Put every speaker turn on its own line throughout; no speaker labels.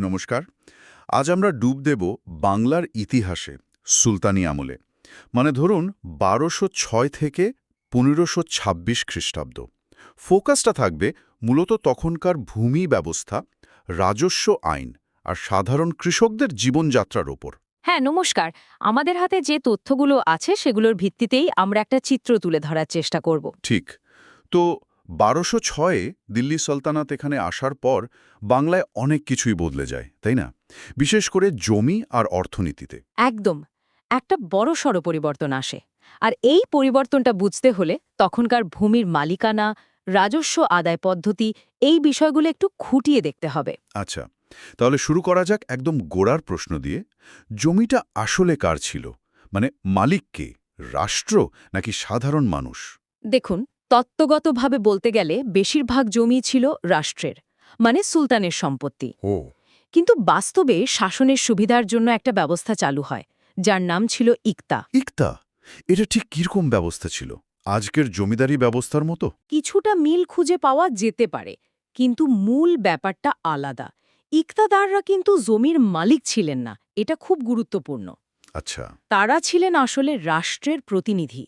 নমস্কার। আজ আমরা ডুব দেব বাংলার ইতিহাসে সুলতানি আমলে। মানে ধরুন বারোশো ছয় থেকে পনেরোশো ছাব্বিশ খ্রিস্টাব্দ। ফোকাসটা থাকবে মূলত তখনকার ভূমি ব্যবস্থা রাজস্ব আইন আর সাধারণ কৃষকদের জীবনযাত্রার ওপর।
হ্যাঁ নমস্কার। আমাদের হাতে যে তথ্যগুলো আছে সেগুলোর ভিত্তিতেই আমরা একটা চিত্র তুলে ধরার চেষ্টা করব।
ঠিক। তো বারোশো ছয়ে দিল্লি সালতানাত এখানে আসার পর বাংলায় অনেক কিছুই বদলে যায় তাই না? বিশেষ করে জমি আর অর্থনীতিতে।
একদম। একটা বড় সড় পরিবর্তন আসে। আর এই পরিবর্তনটা বুঝতে হলে তখনকার ভূমির মালিকানা রাজস্ব আদায় পদ্ধতি এই বিষয়গুলো একটু খুঁটিয়ে দেখতে হবে।
আচ্ছা তাহলে শুরু করা যাক একদম গোড়ার প্রশ্ন দিয়ে। জমিটা আসলে কার ছিল? মানে মালিক কে? রাষ্ট্র নাকি সাধারণ মানুষ?
দেখুন তত্ত্বগতভাবে বলতে গেলে বেশিরভাগ জমি ছিল রাষ্ট্রের মানে সুলতানের সম্পত্তি।
ও।
কিন্তু বাস্তবে শাসনের সুবিধার জন্য একটা ব্যবস্থা চালু হয় যার নাম ছিল ইকতা।
ইকতা? এটা ঠিক কীরকম ব্যবস্থা ছিল? আজকের জমিদারি ব্যবস্থার মতো?
কিছুটা মিল খুঁজে পাওয়া যেতে পারে কিন্তু মূল ব্যাপারটা আলাদা। ইকতাদাররা কিন্তু জমির মালিক ছিলেন না এটা খুব গুরুত্বপূর্ণ।
আচ্ছা।
তারা ছিলেন আসলে রাষ্ট্রের প্রতিনিধি।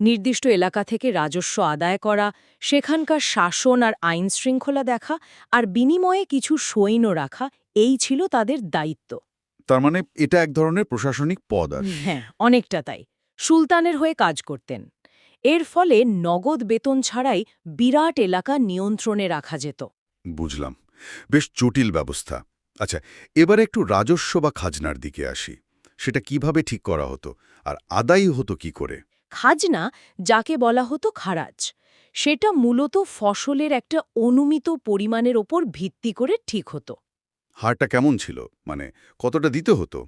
নির্দিষ্ট এলাকা থেকে রাজস্ব আদায় করা সেখানকার শাসন আর আইন শৃঙ্খলা দেখা আর বিনিময়ে কিছু সৈন্য রাখা এই ছিল তাদের দায়িত্ব।
তার মানে এটা এক ধরনের প্রশাসনিক পদ আর
হ্যাঁ অনেকটা তাই। সুলতানের হয়ে কাজ করতেন। এর ফলে নগদ বেতন ছাড়াই বিরাট এলাকা নিয়ন্ত্রণে রাখা যেত।
বুঝলাম। বেশ জটিল ব্যবস্থা। আচ্ছা এবার একটু রাজস্ব বা খাজনার দিকে আসি। সেটা কীভাবে ঠিক করা হতো? আর আদায়ী হতো কি করে?
খাজনা যাকে বলা হতো খারাজ সেটা মূলত ফসলের একটা অনুমিত পরিমাণের ওপর ভিত্তি করে ঠিক হতো।
হারটা কেমন ছিল? মানে কতটা দিতে হতো?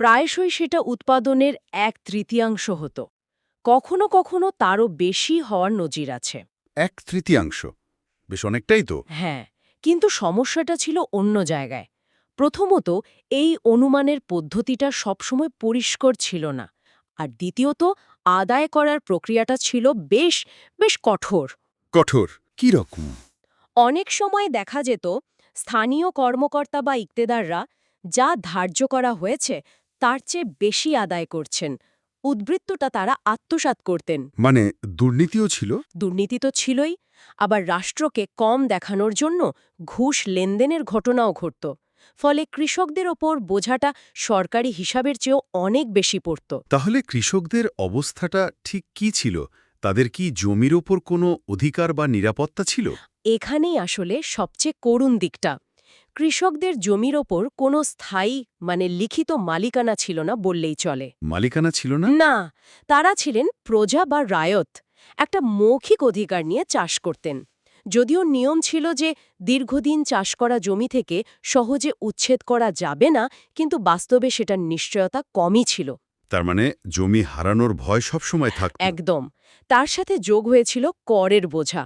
প্রায়শই সেটা উৎপাদনের এক তৃতীয়াংশ হতো। কখনো কখনো তারও বেশি হওয়ার নজির আছে।
এক তৃতীয়াংশ? বেশ অনেকটাই তো।
হ্যাঁ কিন্তু সমস্যাটা ছিল অন্য জায়গায়। প্রথমত এই অনুমানের পদ্ধতিটা সবসময় পরিষ্কার ছিল না। আর দ্বিতীয়ত আদায় করার প্রক্রিয়াটা ছিল বেশ বেশ কঠোর।
কঠোর? কি রকম?
অনেক সময় দেখা যেত স্থানীয় কর্মকর্তা বা ইকতেদাররা যা ধার্য করা হয়েছে তার চেয়ে বেশি আদায় করছেন। উদ্বৃত্তটা তারা আত্মসাৎ করতেন।
মানে দুর্নীতিও ছিল?
দুর্নীতি তো ছিলই আবার রাষ্ট্রকে কম দেখানোর জন্য ঘুষ লেনদেনের ঘটনাও ঘটত। ফলে কৃষকদের ওপর বোঝাটা সরকারি হিসাবের চেয়েও অনেক বেশি পড়ত।
তাহলে কৃষকদের অবস্থাটা ঠিক কি ছিল? তাদের কি জমির ওপর কোনো অধিকার বা নিরাপত্তা ছিল?
এখানেই আসলে সবচেয়ে করুণ দিকটা। কৃষকদের জমির ওপর কোনো স্থায়ী মানে লিখিত মালিকানা ছিল না বললেই চলে।
মালিকানা ছিল না?
না তারা ছিলেন প্রজা বা রায়ত একটা মৌখিক অধিকার নিয়ে চাষ করতেন। যদিও নিয়ম ছিল যে দীর্ঘদিন চাষ করা জমি থেকে সহজে উচ্ছেদ করা যাবে না কিন্তু বাস্তবে সেটার নিশ্চয়তা কমই ছিল।
তার মানে জমি হারানোর ভয় সবসময় থাকত।
একদম। তার সাথে যোগ হয়েছিল করের বোঝা।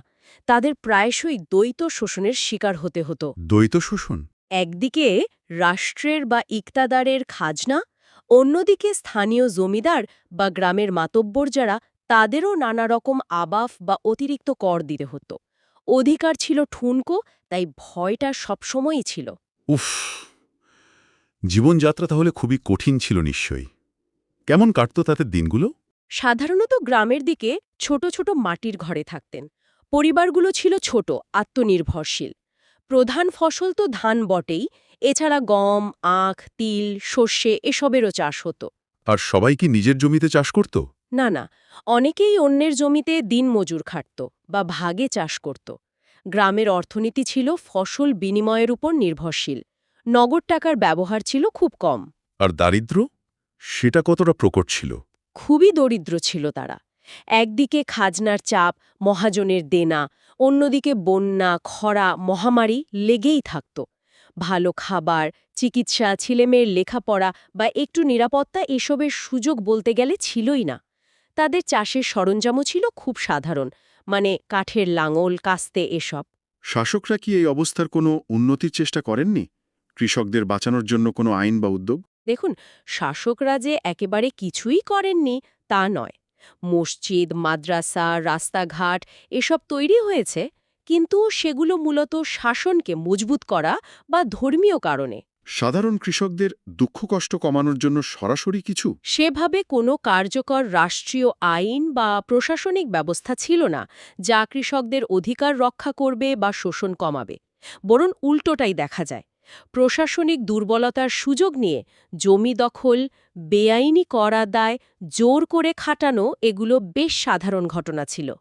তাদের প্রায়শই দ্বৈত শোষণের শিকার হতে হতো।
দ্বৈত শোষণ?
একদিকে রাষ্ট্রের বা ইকতাদারের খাজনা অন্যদিকে স্থানীয় জমিদার বা গ্রামের মাতব্বর যারা তাদেরও নানা রকম আবাফ বা অতিরিক্ত কর দিতে হতো। অধিকার ছিল ঠুনকো তাই ভয়টা সবসময়ই ছিল।
উফ জীবনযাত্রা তাহলে খুবই কঠিন ছিল নিশ্চয়ই। কেমন কাটত তাদের দিনগুলো?
সাধারণত গ্রামের দিকে ছোট ছোট মাটির ঘরে থাকতেন। পরিবারগুলো ছিল ছোট আত্মনির্ভরশীল। প্রধান ফসল তো ধান বটেই এছাড়া গম আখ তিল সর্ষে এসবেরও চাষ হতো।
আর সবাই কি নিজের জমিতে চাষ করত?
না না অনেকেই অন্যের জমিতে দিনমজুর খাটত বা ভাগে চাষ করত। গ্রামের অর্থনীতি ছিল ফসল বিনিময়ের উপর নির্ভরশীল। নগদ টাকার ব্যবহার ছিল খুব কম।
আর দারিদ্র সেটা কতটা প্রকট ছিল?
খুবই দরিদ্র ছিল তারা। একদিকে খাজনার চাপ মহাজনের দেনা অন্যদিকে বন্যা খরা মহামারী লেগেই থাকত। ভালো খাবার চিকিৎসা ছেলেমেয়ের লেখাপড়া বা একটু নিরাপত্তা এসবের সুযোগ বলতে গেলে ছিলই না। তাদের চাষের সরঞ্জামও ছিল খুব সাধারণ মানে কাঠের লাঙল কাস্তে এসব।
শাসকরা কি এই অবস্থার কোনো উন্নতির চেষ্টা করেননি? কৃষকদের বাঁচানোর জন্য কোনো আইন বা উদ্যোগ?
দেখুন শাসকরা যে একেবারে কিছুই করেননি তা নয়। মসজিদ মাদ্রাসা রাস্তাঘাট এসব তৈরি হয়েছে কিন্তু সেগুলো মূলত শাসনকে মজবুত করা বা ধর্মীয় কারণে।
সাধারণ কৃষকদের দুঃখ কষ্ট কমানোর জন্য সরাসরি কিছু?
সেভাবে কোনো কার্যকর রাষ্ট্রীয় আইন বা প্রশাসনিক ব্যবস্থা ছিল না, যা কৃষকদের অধিকার রক্ষা করবে বা শোষণ কমাবে। বরং উল্টোটাই দেখা যায়। প্রশাসনিক দুর্বলতার সুযোগ নিয়ে জমি দখল, বেআইনি কর আদায় জোর করে খাটানো এগুলো বেশ সাধারণ ঘটনা ছিল।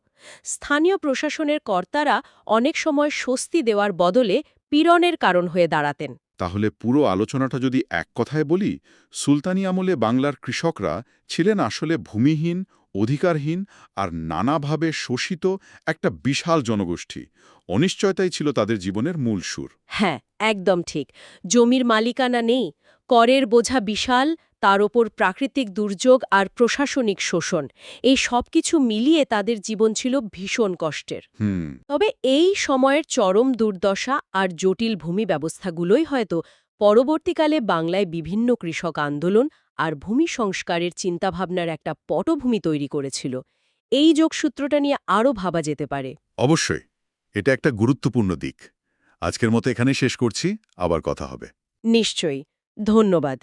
স্থানীয় প্রশাসনের কর্তারা অনেক সময় স্বস্তি দেওয়ার বদলে পীড়নের কারণ হয়ে দাঁড়াতেন।
তাহলে পুরো আলোচনাটা যদি এক কথায় বলি, সুলতানি আমলে বাংলার কৃষকরা ছিলেন আসলে ভূমিহীন, অধিকারহীন আর নানাভাবে শোষিত একটা বিশাল জনগোষ্ঠী। অনিশ্চয়তাই ছিল তাদের জীবনের মূল সুর।
হ্যাঁ একদম ঠিক। জমির মালিকানা নেই, করের বোঝা বিশাল তার ওপর প্রাকৃতিক দুর্যোগ আর প্রশাসনিক শোষণ। এই সব কিছু মিলিয়ে তাদের জীবন ছিল ভীষণ কষ্টের। তবে এই সময়ের চরম দুর্দশা আর জটিল ভূমি ব্যবস্থাগুলোই হয়তো পরবর্তীকালে বাংলায় বিভিন্ন কৃষক আন্দোলন আর ভূমি সংস্কারের চিন্তাভাবনার একটা পটভূমি তৈরি করেছিল। এই যোগসূত্রটা নিয়ে আরও ভাবা যেতে পারে।
অবশ্যই এটা একটা গুরুত্বপূর্ণ দিক। আজকের মতো এখানে শেষ করছি আবার কথা হবে।
নিশ্চয়ই। ধন্যবাদ।